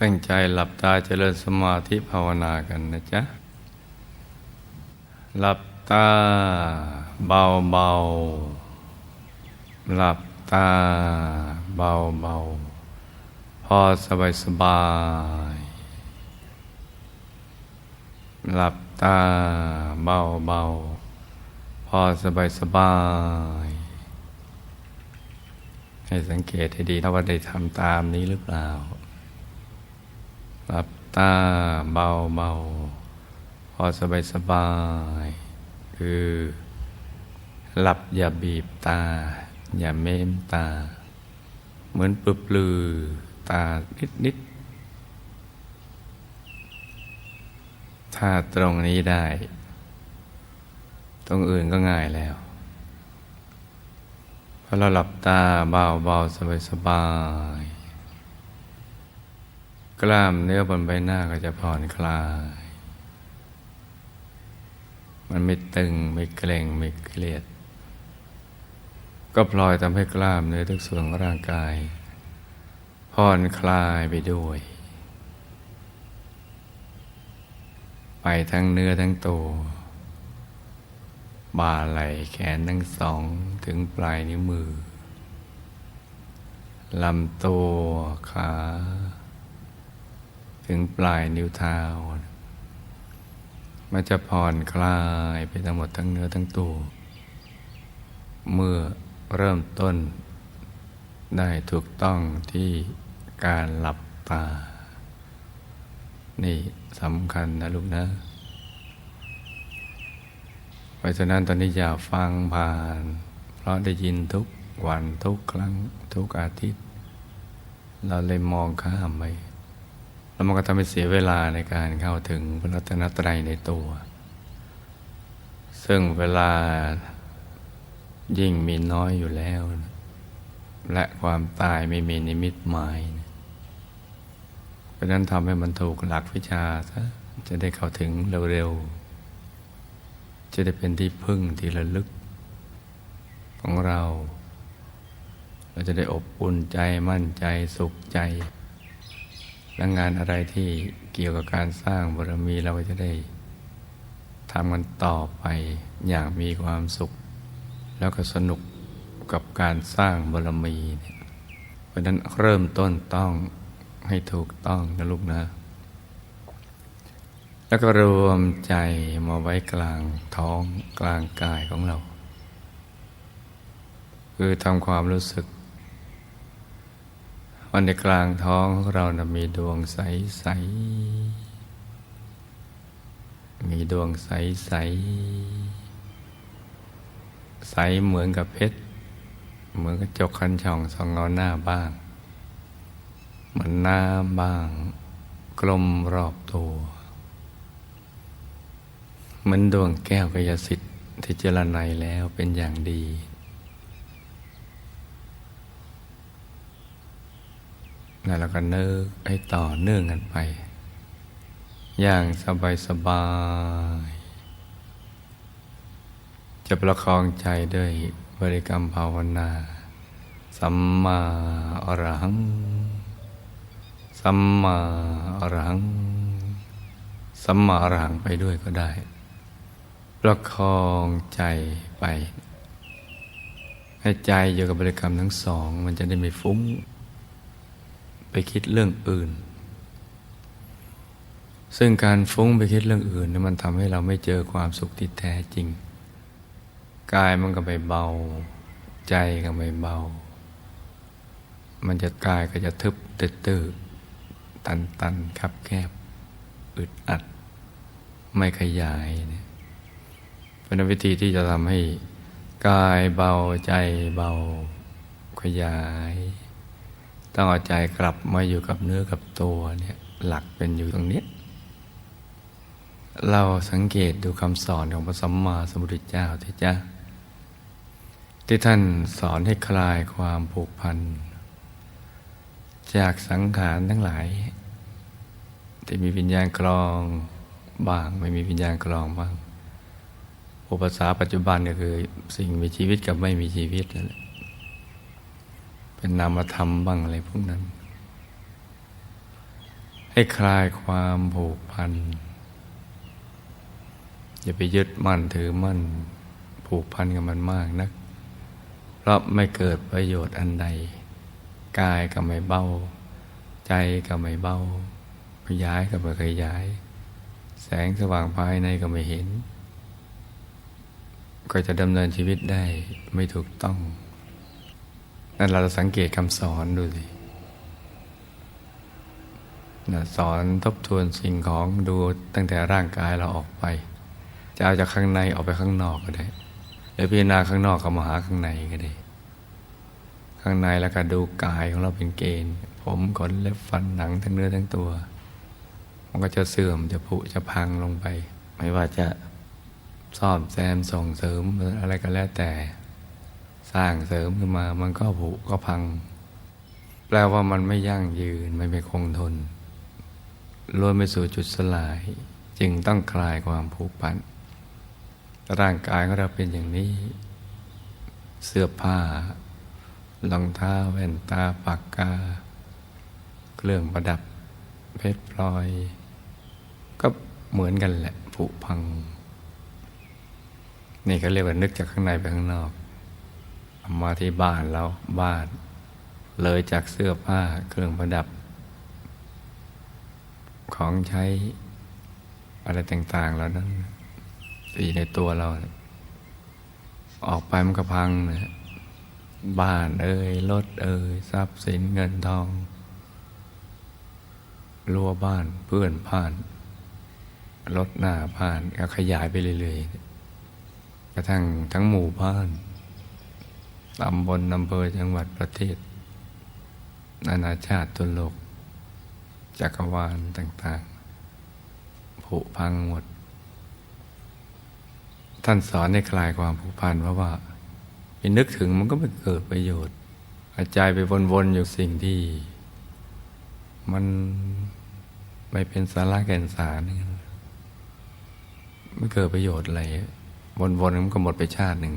ตั้งใจหลับตาเจริญสมาธิภาวนากันนะจ๊ะ หลับตาเบาเบาหลับตาเบาเบาพอสบายสบาย หลับตาเบาเบาพอสบายสบาย ให้สังเกตให้ดีนะว่าได้ทำตามนี้หรือเปล่า หลับตาเบาเบาพอสบายสบาย คือ หลับอย่าบีบตา อย่าเม้มตา เหมือนปลือปลือตานิดนิดถ้าตรงนี้ได้ ตรงอื่นก็ง่ายแล้วพอเราหลับตาเบาเบาสบายสบาย กล้ามเนื้อบนใบหน้าก็จะผ่อนคลาย มันไม่ตึงไม่เกร็งไม่เครียด ก็พลอยทำให้กล้ามเนื้อทุกส่วนของร่างกาย ผ่อนคลายไปด้วย ไปทั้งเนื้อทั้งตัวบ่าไหล่แขนทั้งสองถึงปลายนิ้วมือลำตัวขา ถึงปลายนิ้วเท้า มันจะผ่อนคลายไปทั้งหมดทั้งเนื้อทั้งตัว เมื่อเริ่มต้นได้ถูกต้องที่การหลับตา นี่สำคัญนะลูกนะ เพราะฉะนั้นตอนนี้อย่าฟังผ่าน เพราะได้ยินทุกวันทุกครั้งทุกอาทิตย์ เราเลยมองข้ามไป แล้วมันก็ทำให้เสียเวลาในการเข้าถึงพระรัตนตรัยในตัว ซึ่งเวลายิ่งมีน้อยอยู่แล้ว และความตายไม่มีนิมิตหมาย เพราะนั้นทำให้มันถูกหลักวิชาซะจะได้เข้าถึงเร็วๆ จะได้เป็นที่พึ่งที่ระลึก ของเรา เราจะได้อบอุ่นใจมั่นใจสุขใจ และงานอะไรที่เกี่ยวกับการสร้างบารมีเราก็จะได้ทำกันต่อไปอย่างมีความสุข แล้วก็สนุกกับการสร้างบารมีเนี่ยเพราะนั้นเริ่มต้นต้องให้ถูกต้องนะลูกนะ แล้วก็รวมใจมาไว้กลางท้องกลางกายของเรา คือทำความรู้สึก วันในกลางท้องของเรานะมีดวงใสใสมีดวงใสใส ใสเหมือนกับเพชร เหมือนกระจกคันช่องสองเงาหน้าบ้าง เหมือนน้ำบ้าง กลมรอบตัวเหมือนดวงแก้วกยสิทธิ์ที่เจรไนแล้วเป็นอย่างดี แล้วเราก็นึกให้ต่อเนื่องกันไป อย่างสบายสบายๆจะประคองใจด้วยบริกรรมภาวนา สัมมาอรหัง สัมมาอรหัง สัมมาอรหังไปด้วยก็ได้ ประคองใจไป ให้ใจอยู่กับบริกรรมทั้งสอง มันจะได้ไม่ฟุ้ง ไปคิดเรื่องอื่น ซึ่งการฟุ้งไปคิดเรื่องอื่นนี่มันทำให้เราไม่เจอความสุขที่แท้จริง กายมันก็ไปเบา ใจก็ไม่เบา มันจะกายก็จะทึบตื้อตื้อตันตันคับแคบ อึดอัด ไม่ขยายเนี่ยเป็นวิธีที่จะทำให้กายเบาใจเบาขยาย ต้องเอาใจกลับมาอยู่กับเนื้อกับตัวเนี่ยหลักเป็นอยู่ตรงนี้ เราสังเกตดูคำสอนของพระสัมมาสัมพุทธเจ้าที่จ้าที่ท่านสอนให้คลายความผูกพัน จากสังขารทั้งหลาย ที่มีวิญญาณกรองบ้างไม่มีวิญญาณกรองบ้างอุปสาปัจจุบันก็คือสิ่งมีชีวิตกับไม่มีชีวิตนั่นแหละ เป็นนามธรรมบ้างอะไรพวกนั้น ให้คลายความผูกพัน อย่าไปยึดมั่นถือมั่น ผูกพันกับมันมากนัก เพราะไม่เกิดประโยชน์อันใด กายก็ไม่เบาใจก็ไม่เบาขยายก็ไม่ขยาย แสงสว่างภายในก็ไม่เห็น ก็จะดำเนินชีวิตได้ไม่ถูกต้อง นั่นเราสังเกตคำสอนดูสิสอนทบทวนสิ่งของดูตั้งแต่ร่างกายเราออกไป จะเอาจากข้างในออกไปข้างนอกก็ได้หรือพิจารณาข้างนอกก็มาหาข้างในก็ได้ ข้างในแล้วก็ดูกายของเราเป็นเกณฑ์ ผมขนเล็บฟันหนังทั้งเนื้อทั้งตัว มันก็จะเสื่อมจะผุจะพังลงไป ไม่ว่าจะซ่อมแซมส่งเสริมอะไรก็แล้วแต่ สร้างเสริมขึ้นมา มันก็ผุก็พัง แปลว่ามันไม่ยั่งยืนไม่เป็นคงทนล้วนไปสู่จุดสลาย จึงต้องคลายความผูกพัน ร่างกายของเราเป็นอย่างนี้ เสื้อผ้ารองเท้าแว่นตาปากกา เครื่องประดับเพชรพลอย ก็เหมือนกันแหละผุพัง นี่เขาเรียกว่านึกจากข้างในไปข้างนอก มาที่บ้านเราบ้าน เลยจากเสื้อผ้าเครื่องประดับ ของใช้อะไรต่างๆแล้วนั้นที่ในตัวเรา ออกไปมันก็พังนะบ้านเอ่ยรถเอ่ยทรัพย์สินเงินทองรั้วบ้านเพื่อนผ่านรถหน้าผ่านก็ขยายไปเรื่อยๆกระทั่งทั้งหมู่บ้าน ตำบลอำเภอจังหวัดประเทศ นานาชาติตัวโลก จักรวาลต่างๆ ผุพังหมด ท่านสอนให้คลายความผูกพันเพราะว่าไปนึกถึงมันก็ไม่เกิดประโยชน์อาใจไปวนๆอยู่สิ่งที่ มันไม่เป็นสาระแก่นสารนไม่เกิดประโยชน์อะไรวนๆมันก็หมดไปชาติหนึ่ง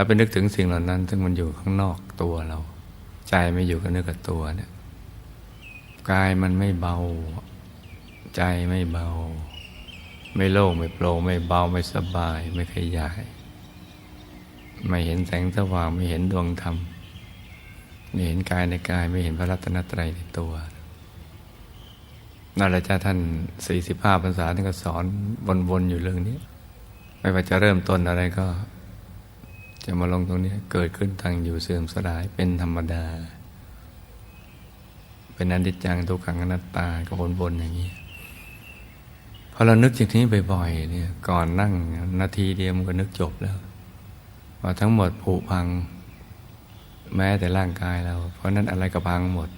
แล้วไปนึกถึงสิ่งเหล่านั้น ซึ่งมันอยู่ข้างนอกตัวเรา ใจไม่อยู่กับเนื้อกับตัวเนี่ยกายมันไม่เบา ใจไม่เบา ไม่โล่งไม่โปร่งไม่เบาไม่สบาย ไม่ขยาย ไม่เห็นแสงสว่างไม่เห็นดวงธรรมไม่เห็นกายในกายไม่เห็นพระรัตนตรัยในตัวนั่นแหละจ้าท่านสี่สิบห้าพรรษาท่านก็สอนวนๆอยู่เรื่องนี้ ไม่ว่าจะเริ่มต้นอะไรก็ จะมาลงตรงนี้เกิดขึ้นทางอยู่เสื่อมสลายเป็นธรรมดา เป็นอนิจจังทุกขังอนัตตาก็วนๆอย่างนี้พอเรานึกอย่างนี้บ่อยๆเนี่ยก่อนนั่งนาทีเดียวมันก็นึกจบแล้ว ว่าทั้งหมดผุพัง แม้แต่ร่างกายเรา เพราะนั้นอะไรก็พังหมด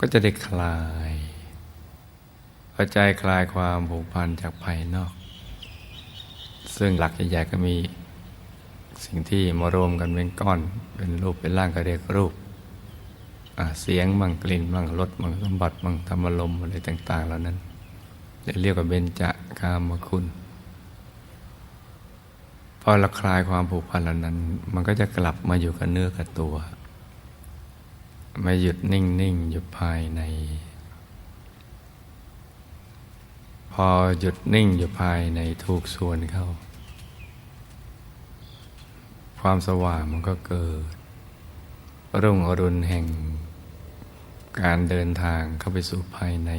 ก็จะได้คลายพอใจคลายความผูกพันจากภายนอก ซึ่งหลักใหญ่ๆก็มี สิ่งที่มารวมกันเป็นก้อน เป็นรูปเป็นร่างก็เรียกรูปเสียงบังกลิ่นบังรสบังสมบัติบังธรรมลมอะไรต่าง ๆ เหล่านั้นเรียกว่าเบญจากามคุณ พอเราคลายความผูกพันเหล่านั้น มันก็จะกลับมาอยู่กับเนื้อกับตัว ไม่หยุดนิ่ง ๆ อยู่ภายใน พอหยุดนิ่งอยู่ภายในถูกส่วนเข้า ความสว่างมันก็เกิด รุ่งอรุณแห่ง การเดินทางเข้าไปสู่ภายใน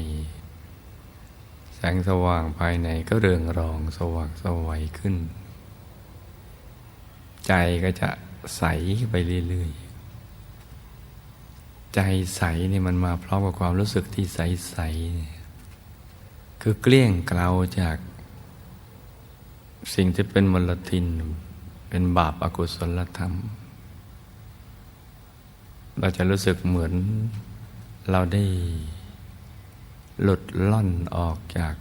แสงสว่างภายในก็เรืองรองสว่างสวัยขึ้น ใจก็จะใสไปเรื่อยๆ ใจใสนี่มันมาพร้อมกับความรู้สึกที่ใสๆคือเกลี้ยงเกลาจากสิ่งที่เป็นมลทิน เป็นบาปอากุศลธรรม เราจะรู้สึกเหมือนเราได้หลุดล่อนออกจาก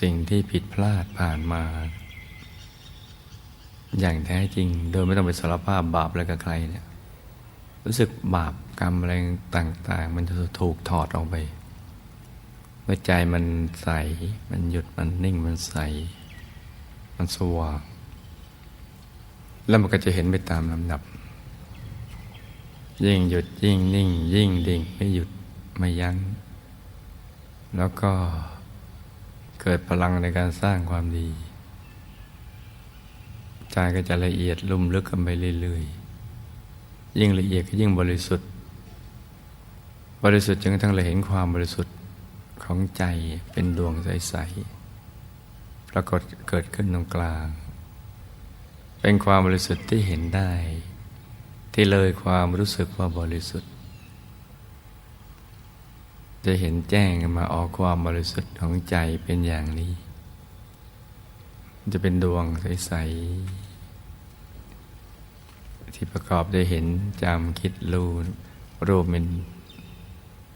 สิ่งที่ผิดพลาดผ่านมา อย่างแท้จริง โดยไม่ต้องไปสารภาพบาปอะไรกับใครเนี่ยรู้สึกบาปกรรมอะไรต่าง ๆ มันจะถูกถอดออกไปเมื่อใจมันใส มันหยุดมันนิ่งมันใส มันสว่าง แล้วมันก็จะเห็นไปตามลำดับ ยิ่งหยุดยิ่งนิ่ง ยิ่งดิ่งไม่หยุดไม่ยัง้ง แล้วก็เกิดพลังในการสร้างความดี ใจก็จะละเอียดลุ่มลึกกันไปเรื่อยๆ ยิ่งละเอียดก็ยิ่งบริสุทธิ์ บริสุทธิ์จนกระทั่งเราเห็นความบริสุทธิ์ของใจเป็นดวงใสๆปรากฏเกิดขึ้นตรงกลาง เป็นความบริสุทธิ์ที่เห็นได้ ที่เลยความรู้สึกว่าบริสุทธิ์ จะเห็นแจ้งมาออกความบริสุทธิ์ของใจเป็นอย่างนี้ จะเป็นดวงใส ๆ ที่ประกอบด้วยเห็นจำคิดรู้รูปเป็น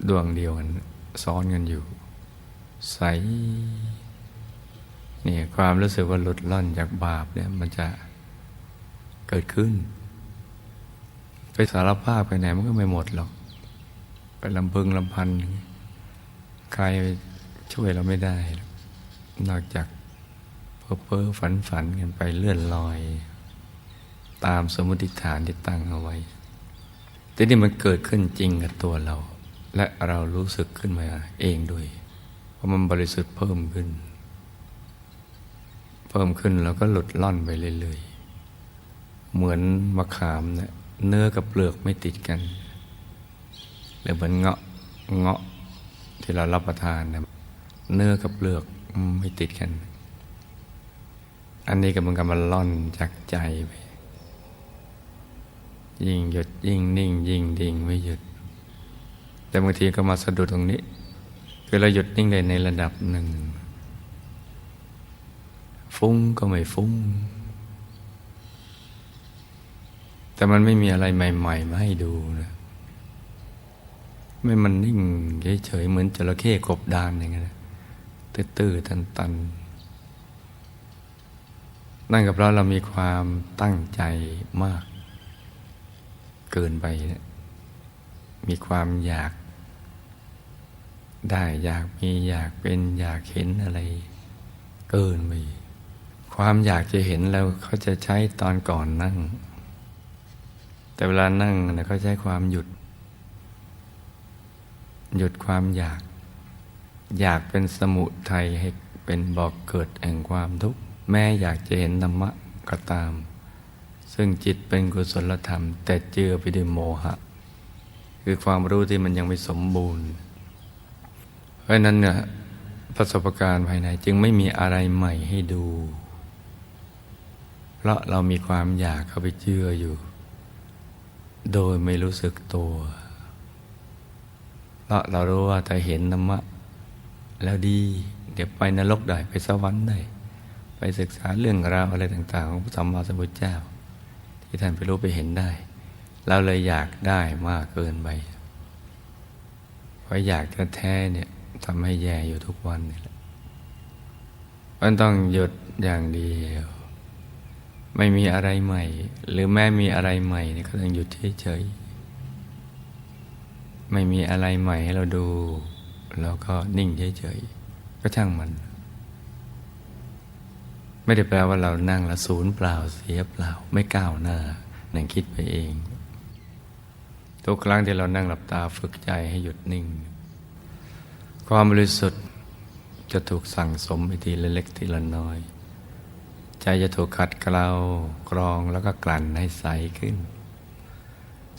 ดวงเดียวกันซ้อนกันอยู่ ใสเนี่ยความรู้สึกว่าหลุดล่อนจากบาปเนี่ยมันจะ เกิดขึ้น ไปสารภาพไปไหนมันก็ไม่หมดหรอก ไปลำพึงลำพัน ใครช่วยเราไม่ได้ นอกจากเพ้อเพ้อฝันฝันกันไปเลื่อนลอย ตามสมมติฐานที่ตั้งเอาไว้แต่นี่มันเกิดขึ้นจริงกับตัวเรา และเรารู้สึกขึ้นมาเองด้วย เพราะมันบริสุทธิ์เพิ่มขึ้น เพิ่มขึ้นแล้วก็หลุดล่อนไปเรื่อยๆ เหมือนมะขามเนะี่ยเนื้อกับเปลือกไม่ติดกันหรือเหมือนเงาะเงาะที่เรารับประทานนะเนื้อกับเปลือกไม่ติดกัน อันนี้ก็มันกำมันล่อนจากใจไปยิ่งหยุดยิ่งนิ่ง ยิ่งดิ่งไม่หยุด แต่บางทีก็มาสะดุดตรงนี้ คือเราหยุดนิ่งได้ในระดับหนึ่ง ฟุ้งก็ไม่ฟุ้ง แต่มันไม่มีอะไรใหม่ๆมาให้ดูนะไม่มันนิ่งเฉยๆเหมือนจระเข้กบดานอย่างเงี้ยตื้อๆตันๆนั่นก็เพราะเรามีความตั้งใจมาก เกินไปนี่ยมีความอยาก ได้อยากมีอยากเป็นอยากเห็นอะไร เกินไปความอยากจะเห็นเราเขาจะใช้ตอนก่อนนั่ง แต่เวลานั่งเนี่ยเขาใช้ความหยุด หยุดความอยาก อยากเป็นสมุทัยให้เป็นบอกเกิดแห่งความทุกข์แม้อยากจะเห็นธรรมะก็ตาม ซึ่งจิตเป็นกุศลธรรม แต่เจือไปด้วยโมหะ คือความรู้ที่มันยังไม่สมบูรณ์ เพราะนั้นเนี่ยประสบการณ์ภายในจึงไม่มีอะไรใหม่ให้ดู เพราะเรามีความอยากเข้าไปเชื่ออยู่ โดยไม่รู้สึกตัวเพราะเรารู้ว่าถ้าเห็นธรรมะ แล้วดี เดี๋ยวไปนรกได้ไปสวรรค์ได้ ไปศึกษาเรื่องราวอะไรต่าง ๆ ของพระสัมมาสัมพุทธเจ้า ที่ท่านไปรู้ไปเห็นได้ เราเลยอยากได้มากเกินไปเพราะอยากแท้ๆเนี่ยทำให้แย่อยู่ทุกวันนี่แหละมันต้องหยุดอย่างเดียว ไม่มีอะไรใหม่ หรือแม้มีอะไรใหม่เนี่ยก็ต้องหยุดเฉยๆไม่มีอะไรใหม่ให้เราดู แล้วก็นิ่งเฉยๆก็ช่างมัน ไม่ได้แปลว่าเรานั่งแล้วศูนย์เปล่าเสียเปล่า ไม่ก้าวหน้านั่งคิดไปเอง ทุกครั้งที่เรานั่งหลับตาฝึกใจให้หยุดนิ่ง ความบริสุทธิ์จะถูกสั่งสมไปทีละเล็กทีละน้อย ใจจะถูกขัดเกลากรองแล้วก็กลั่นให้ใสขึ้น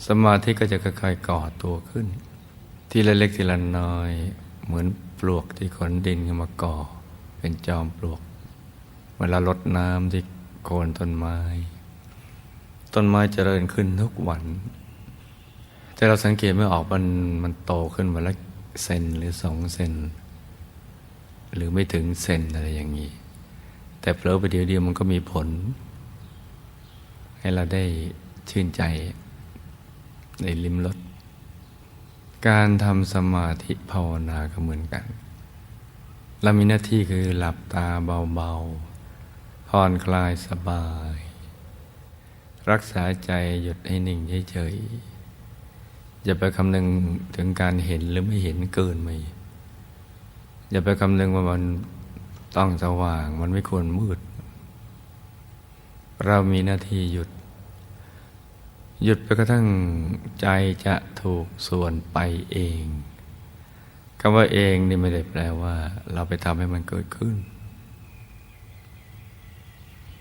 สมาธิก็จะค่อยๆก่อตัวขึ้น ทีละเล็กทีละน้อย เหมือนปลวกที่ขนดินขึ้นมาก่อ เป็นจอมปลวก เวลาลดน้ำที่โคนต้นไม้ ต้นไม้เจริญขึ้นทุกวัน แต่เราสังเกตไม่ออกมันมันโตขึ้นวันละเซนหรือสองเซนหรือไม่ถึงเซนอะไรอย่างนี้ แต่เผลอไปเดียวเดียวมันก็มีผล ให้เราได้ชื่นใจในลิมรสการทำสมาธิภาวนาก็เหมือนกัน เรามีหน้าที่คือหลับตาเบาๆผ่อนคลายสบาย รักษาใจหยุดให้นิ่งเฉยๆอย่าไปคำนึงถึงการเห็นหรือไม่เห็นเกินไปอย่าไปคำนึงว่ามัน ต้องสว่างมันไม่ควรมืด เรามีหน้าที่หยุด หยุดไปกระทั่งใจจะถูกส่วนไปเองคำว่าเองนี่ไม่ได้แปลว่า เราไปทำให้มันเกิดขึ้น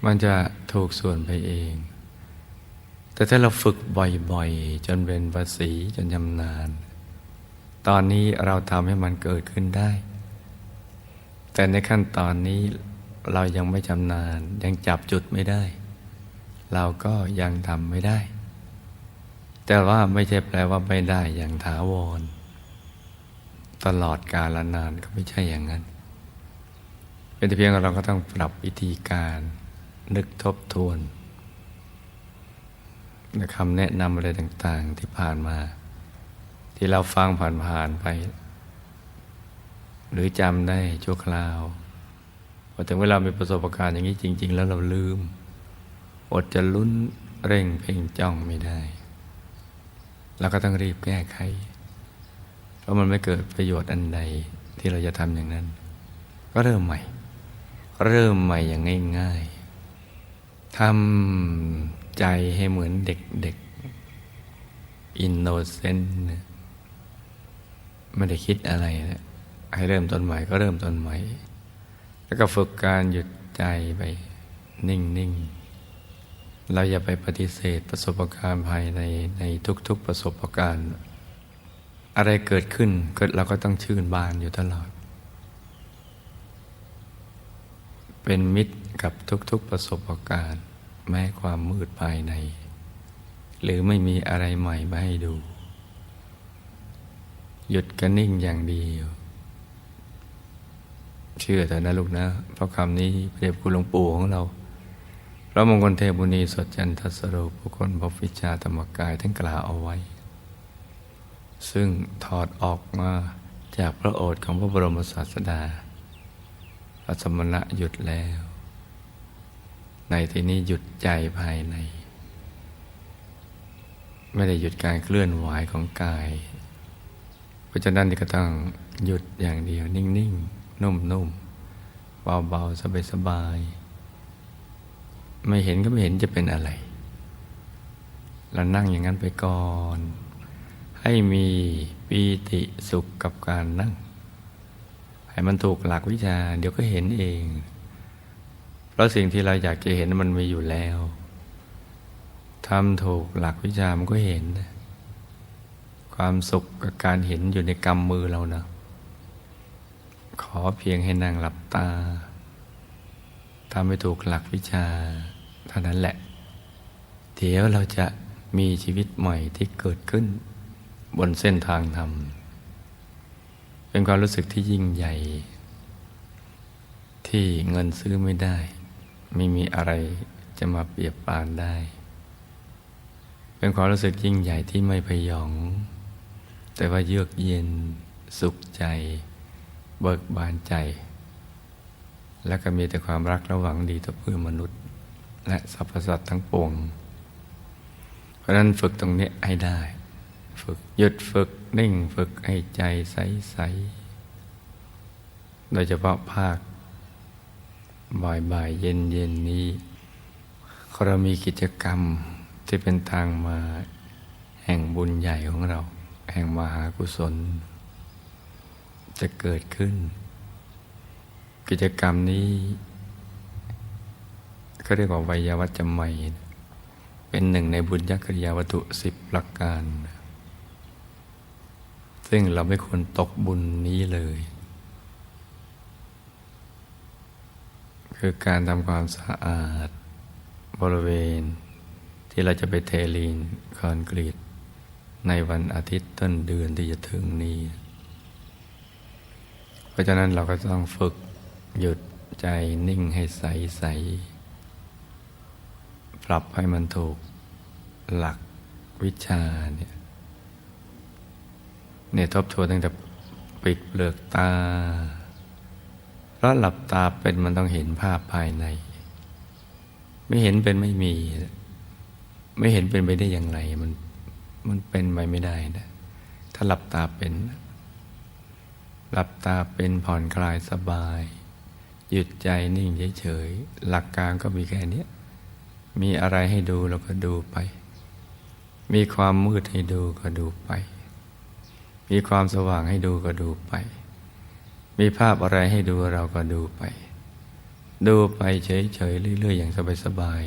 มันจะถูกส่วนไปเอง แต่ถ้าเราฝึกบ่อยๆ จนเป็นภาษีจนชำนาญ ตอนนี้เราทำให้มันเกิดขึ้นได้ แต่ในขั้นตอนนี้เรายังไม่ชำนาญยังจับจุดไม่ได้ เราก็ยังทำไม่ได้ แต่ว่าไม่ใช่แปลว่าไม่ได้อย่างถาวร ตลอดกาลนานก็ไม่ใช่อย่างนั้น เป็นแต่เพียงเราก็ต้องปรับวิธีการนึกทบทวนคำแนะนำอะไรต่าง ๆ ที่ผ่านมา ที่เราฟังผ่านๆไป หรือจำได้ชั่วคราวพอถึงเวลามีประสบการณ์อย่างนี้จริง ๆ แล้วเราลืม อดจะลุ้นเร่งเพ่งจ้องไม่ได้เราก็ต้องรีบแก้ไข เพราะมันไม่เกิดประโยชน์อันใดที่เราจะทำอย่างนั้น ก็เริ่มใหม่ เริ่มใหม่อย่างง่ายๆทำใจให้เหมือนเด็กๆอินโนเซนต์ไม่ได้คิดอะไรนะ ให้เริ่มต้นใหม่ก็เริ่มต้นใหม่ แล้วก็ฝึกการหยุดใจไปนิ่ง ๆ เราอย่าไปปฏิเสธประสบการณ์ภายในในทุก ๆ ประสบการณ์ อะไรเกิดขึ้นก็เราก็ต้องชื่นบานอยู่ตลอด เป็นมิตรกับทุก ๆ ประสบการณ์ แม้ความมืดภายใน หรือไม่มีอะไรใหม่มาให้ดู หยุดกันนิ่งอย่างเดียว เชื่อแต่นะลูกนะ เพราะคำนี้เปรียบคุณหลวงปู่ของเราพระมงคลเทพบุณีสดจันทสโรบุคคลพวิชาธรรมกายท่านกล่าวเอาไว้ ซึ่งถอดออกมาจากพระโอษฐ์ของพระบรมศาสดาพระสมณะหยุดแล้ว ในที่นี้หยุดใจภายใน ไม่ได้หยุดการเคลื่อนไหวของกาย เพราะฉะนั้นนี่ก็ต้องหยุดอย่างเดียวนิ่ง ๆ นุ่มๆเบาๆสบายๆไม่เห็นก็ไม่เห็นจะเป็นอะไรเรานั่งอย่างนั้นไปก่อน ให้มีปีติสุขกับการนั่ง ให้มันถูกหลักวิชา เดี๋ยวก็เห็นเอง เพราะสิ่งที่เราอยากจะเห็นมันมีอยู่แล้วทำถูกหลักวิชามันก็เห็น ความสุขกับการเห็นอยู่ในกำมือเรานะ ขอเพียงให้นั่งหลับตาทำให้ถูกหลักวิชา เท่านั้นแหละ เดี๋ยวเราจะมีชีวิตใหม่ที่เกิดขึ้น บนเส้นทางธรรม เป็นความรู้สึกที่ยิ่งใหญ่ ที่เงินซื้อไม่ได้ ไม่มีอะไรจะมาเปรียบปานได้ เป็นความรู้สึกยิ่งใหญ่ที่ไม่พยอง แต่ว่าเยือกเย็นสุขใจ เบิกบานใจ และก็มีแต่ความรักระหวังดีต่อเพื่อนมนุษย์ และสรรพสัตว์ทั้งปวง เพราะนั้นฝึกตรงนี้ให้ได้ ฝึกหยุดฝึกนิ่งฝึกให้ใจใสใสโดยเฉพาะภาค บ่ายบ่ายเย็นเย็นนี้เรามีกิจกรรมที่เป็นทางมาแห่งบุญใหญ่ของเรา แห่งมหากุศล จะเกิดขึ้น กิจกรรมนี้เขาเรียกว่าวิยาวัจจะไม่เป็นหนึ่งในบุญยกริยาวัตถุสิบประกการ ซึ่งเราไม่ควรตกบุญนี้เลย คือการทำความสะอาด บริเวณ ที่เราจะไปเทลีนคอนกรีตในวันอาทิตย์ต้นเดือนที่จะถึงนี้ ราะฉะนั้นเราก็ต้องฝึกหยุดใจนิ่งให้ใสใสปรับให้มันถูกหลักวิชาเนี่ยเนี่ยทบทวนตั้งแต่ปิดเปลือกตา เพราะหลับตาเป็นมันต้องเห็นภาพภายใน ไม่เห็นเป็นไม่มี ไม่เห็นเป็นไปได้อย่างไร มันมันเป็นไปไม่ได้นะ ถ้าหลับตาเป็น หลับตาเป็นผ่อนคลายสบาย หยุดใจนิ่งเฉยๆหลักการก็มีแค่นี้มีอะไรให้ดูเราก็ดูไป มีความมืดให้ดูก็ดูไป มีความสว่างให้ดูก็ดูไป มีภาพอะไรให้ดูเราก็ดูไป ดูไปเฉยๆเรื่อยๆอย่างสบาย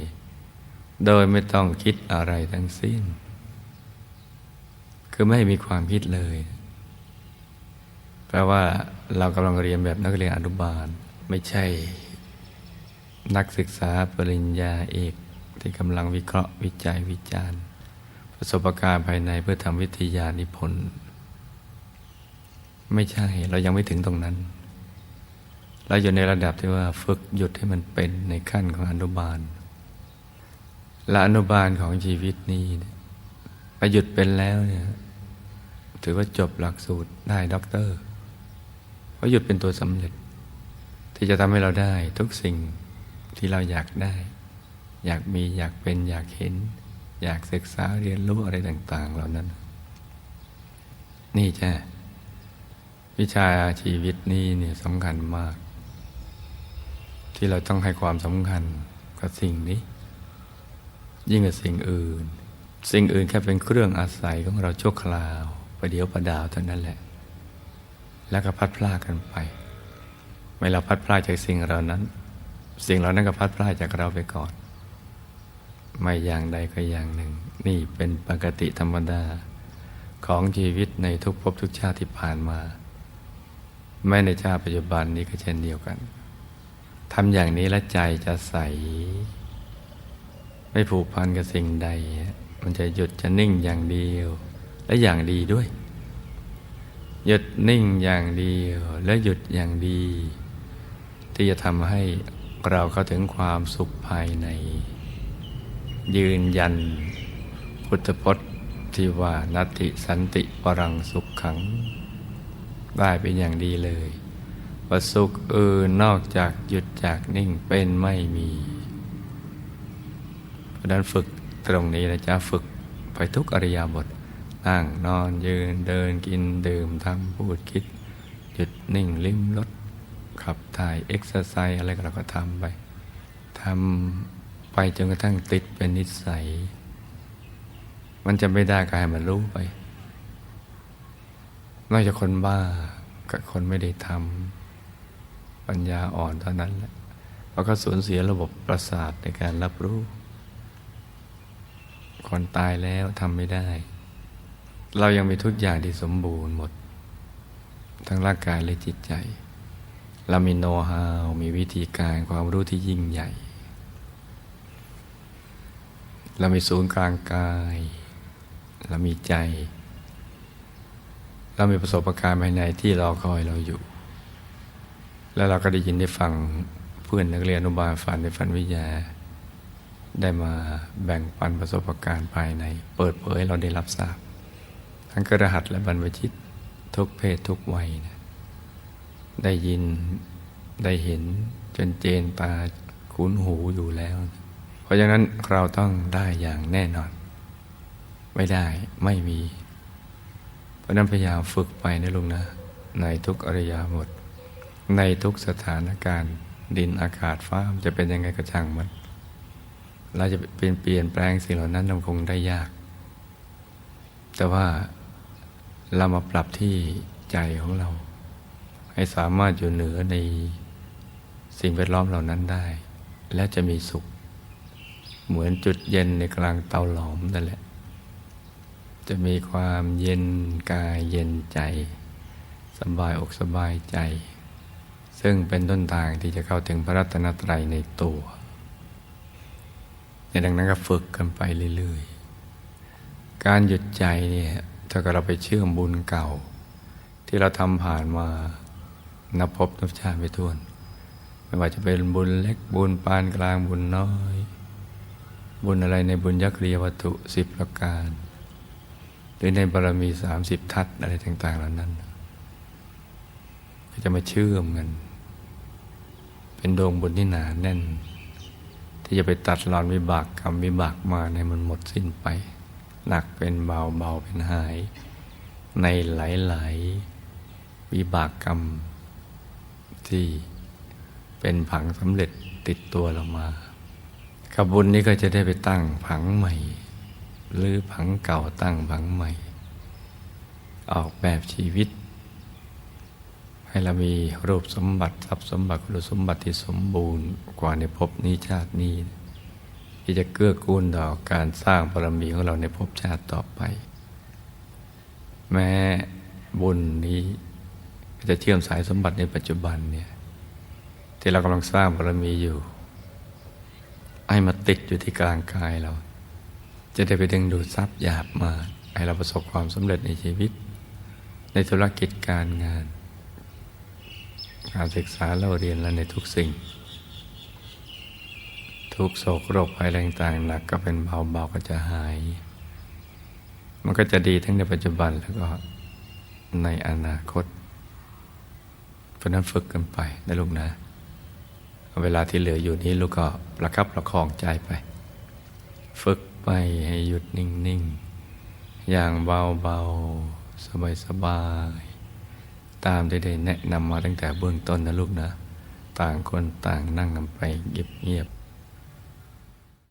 ๆโดยไม่ต้องคิดอะไรทั้งสิ้น คือไม่มีความคิดเลย แปลว่าเรากำลังเรียนแบบนักเรียนอนุบาล ไม่ใช่ นักศึกษาปริญญาเอก ที่กำลังวิเคราะห์วิจัยวิจารณ์ ประสบการณ์ภายในเพื่อทำวิทยานิพนธ์ไม่ใช่เรายังไม่ถึงตรงนั้น เราอยู่ในระดับที่ว่าฝึกหยุดให้มันเป็นในขั้นของอนุบาล และอนุบาลของชีวิตนี้ไปหยุดเป็นแล้วเนี่ยถือว่าจบหลักสูตรได้ด็อกเตอร์ เพราะหยุดเป็นตัวสำเร็จ ที่จะทำให้เราได้ทุกสิ่งที่เราอยากได้ อยากมีอยากเป็นอยากเห็น อยากศึกษาเรียนรู้อะไรต่าง ๆ เหล่านั้น นี่ใช่วิชาชีวิตนี้เนี่ยสำคัญมาก ที่เราต้องให้ความสำคัญกับสิ่งนี้ ยิ่งกว่าสิ่งอื่น สิ่งอื่นแค่เป็นเครื่องอาศัยของเราชั่วคราวประเดี๋ยวประดาวเท่านั้นแหละ แล้วก็พัดพลาดกันไปไม่เราพัดพลาดจากสิ่งเหล่านั้น สิ่งเหล่านั้นก็พัดพลาดจากเราไปก่อน ไม่อย่างใดก็อย่างหนึ่ง นี่เป็นปกติธรรมดา ของชีวิตในทุกภพทุกชาติที่ผ่านมา แม้ในชาติปัจจุบันนี้ก็เช่นเดียวกันทำอย่างนี้แล้วใจจะใส ไม่ผูกพันกับสิ่งใด มันจะหยุดจะนิ่งอย่างเดียว และอย่างดีด้วย หยุดนิ่งอย่างเดียวและหยุดอย่างดี ที่จะทำให้เราเข้าถึงความสุขภายใน ยืนยัน พุทธพจน์ที่ว่านัตติสันติปรังสุขขัง ได้เป็นอย่างดีเลยว่าสุขอื่นนอกจากหยุดจากนิ่งเป็นไม่มี เพราะนั้นฝึกตรงนี้นะจ๊ะฝึกไปทุกอริยาบท นั่งนอนยืนเดินกินดื่มทำพูดคิด หยุดนิ่งลิ้มรสขับถ่ายเอ็กซ์ไซส์อะไรก็เราก็ทำไปทำไปจนกระทั่งติดเป็นนิสัย มันจะไม่ได้กายมันรู้ไป นอกจากคนบ้ากับคนไม่ได้ทำปัญญาอ่อนเท่านั้นแหละเพราะเขาสูญเสียระบบประสาทในการรับรู้ คนตายแล้วทำไม่ได้ เรายังมีทุกอย่างที่สมบูรณ์หมด ทั้งร่างกายและจิตใจ เรามีโน้ตฮาวมีวิธีการความรู้ที่ยิ่งใหญ่ เรามีศูนย์กลางกาย เรามีใจ เรามีประสบการณ์ภายในที่รอคอยเราอยู่ แล้วเราก็ได้ยินได้ฟังเพื่อนนักเรียนอนุบาลฝันในฝันวิทยาได้มาแบ่งปันประสบการณ์ภายใน เปิดเผยเราได้รับทราบ ทั้งกระหัสและบรรพชิตทุกเพศทุกวัยนะได้ยินได้เห็นจนเจนตาคุ้นหูอยู่แล้ว เพราะฉะนั้นเราต้องได้อย่างแน่นอน ไม่ได้ไม่มี เพราะนั้นพยายามฝึกไปนะลุงนะ ในทุกอริยาบทในทุกสถานการณ์ ดินอากาศฟ้าจะเป็นยังไงก็ช่างมันเราจะเปลี่ยนเปลี่ยนแปลงสิ่งเหล่านั้นเราคงได้ยาก แต่ว่า เรามาปรับที่ใจของเรา ให้สามารถอยู่เหนือในสิ่งแวดล้อมเหล่านั้นได้ และจะมีสุข เหมือนจุดเย็นในกลางเตาหลอมนั่นแหละ จะมีความเย็นกายเย็นใจ สบายอกสบายใจ ซึ่งเป็นต้นทางที่จะเข้าถึงพระรัตนตรัยในตัวในดังนั้นก็ฝึกกันไปเรื่อยๆ การหยุดใจเนี่ย ถ้าเราไปเชื่อมบุญเก่า ที่เราทำผ่านมานับพบนับชาติไปทวน ไม่ว่าจะเป็นบุญเล็กบุญปานกลางบุญน้อย บุญอะไรในบุญยักษ์เรียวัตถุสิบประการ หรือในบารมีสามสิบทัศอะไรต่าง ๆ เหล่านั้น ก็จะมาเชื่อมกัน เป็นดวงบุญที่หนาแน่น ที่จะไปตัดรอนวิบากกรรมวิบากมาในมันหมดสิ้นไป หนักเป็นเบาเบาเป็นหาย ในหลายๆวิบากกรรม ที่เป็นผังสำเร็จติดตัวเรามาขบุญนี้ก็จะได้ไปตั้งผังใหม่ หรือผังเก่าตั้งผังใหม่ อออกแบบชีวิต ให้เรามีรูปสมบัติทรัพย์สมบัติคุณสมบัติที่สมบูรณ์กว่าในภพนี้ชาตินี้ ที่จะเกื้อกูลต่อการสร้างบารมีของเราในภพชาติต่อไป แม้บุญนี้จะเชื่อมสายสมบัติในปัจจุบันเนี่ยที่เรากำลังสร้างบารมีอยู่ ให้มาติดอยู่ที่กลางกายเรา จะได้ไปดึงดูดทรัพย์หยาบมา ให้เราประสบความสำเร็จในชีวิต ในธุรกิจการงาน การศึกษาเราเรียนและในทุกสิ่ง ทุกโศกโรคภัยแรงต่างหนักก็เป็นเบาเบาก็จะหาย มันก็จะดีทั้งในปัจจุบันแล้วก็ในอนาคตเพราะนั้นฝึกกันไปนะลูกนะ เวลาที่เหลืออยู่นี้ลูกก็ประคับประคองใจไป ฝึกไปให้หยุดนิ่งๆ อย่างเบาๆ สบายๆ ตามที่ได้แนะนำมาตั้งแต่เบื้องต้นนะลูกนะ ต่างคนต่างนั่งกันไปเงียบๆ